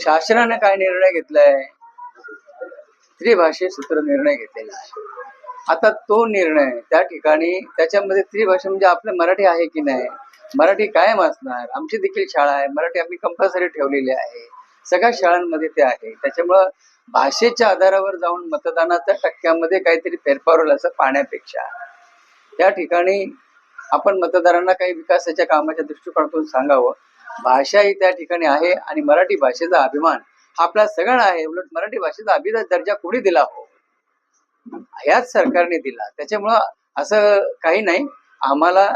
शासनाने काय निर्णय घेतलाय? त्रिभाषे सूत्र निर्णय घेतलेला आहे आता तो निर्णय त्या ठिकाणी त्याच्यामध्ये त्रिभाषा म्हणजे आपलं मराठी आहे की नाही? मराठी कायम असणार. आमची देखील शाळा आहे. मराठी आम्ही कंपल्सरी ठेवलेली आहे. सगळ्या शाळांमध्ये ते आहे. त्याच्यामुळं भाषेच्या आधारावर जाऊन मतदानाच्या टक्क्यामध्ये काहीतरी फेरफार होईल असं पाहण्यापेक्षा. त्या ठिकाणी आपण मतदारांना काही विकासाच्या कामाच्या दृष्टिकोनातून सांगावं. भाषा ही त्या ठिकाणी आहे आणि मराठी भाषेचा अभिमान हा आपल्या सगळ्यांना आहे. उलट मराठी भाषेचा अभिजात दर्जा कोणी दिला हो? ह्याच सरकारने दिला. त्याच्यामुळं असं काही नाही. आम्हाला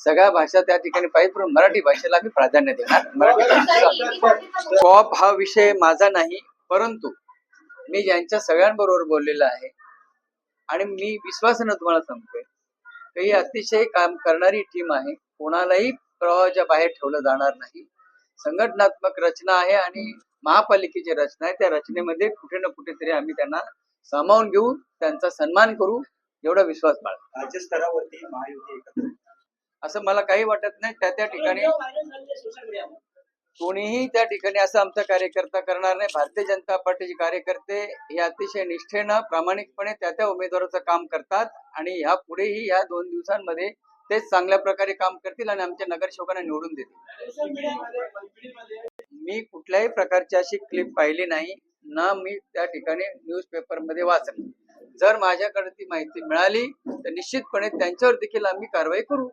सगळ्या भाषा त्या ठिकाणी पाहिजे पण मराठी भाषेला आम्ही प्राधान्य देणार. मराठी भाषेचा कॉप हा विषय माझा नाही परंतु मी ज्यांच्या सगळ्यांबरोबर बोललेला आहे आणि मी विश्वासानं तुम्हाला सांगतोय की ही अतिशय काम करणारी टीम आहे. कोणालाही प्रवाहाच्या बाहेर ठेवलं जाणार नाही. संघटनात्मक रचना आहे आणि महापालिकेची रचना आहे. त्या रचनेमध्ये कुठे ना कुठेतरी आम्ही त्यांना सामावून घेऊ त्यांचा सन्मान करू एवढा विश्वास बाळगा. राज्य स्तरावरती महायुती एकत्र. असं मला काही वाटत नाही. त्या त्या ठिकाणी कोणीही त्या ठिकाणी असं आमचा कार्यकर्ता करणार नाही. भारतीय जनता पार्टीचे कार्यकर्ते हे अतिशय निष्ठेनं प्रामाणिकपणे त्या त्या उमेदवाराचं काम करतात आणि ह्या पुढेही या दोन दिवसांमध्ये तेच चांगल्या प्रकारे काम करतील आणि आमच्या नगरसेवकांना निवडून देतील. मी कुठल्याही प्रकारची अशी क्लिप पाहिली नाही. ना मी त्या ठिकाणी न्यूजपेपरमध्ये वाचली. जर माझ्याकडे ती माहिती मिळाली तर निश्चितपणे त्यांच्यावर देखील आम्ही कारवाई करू.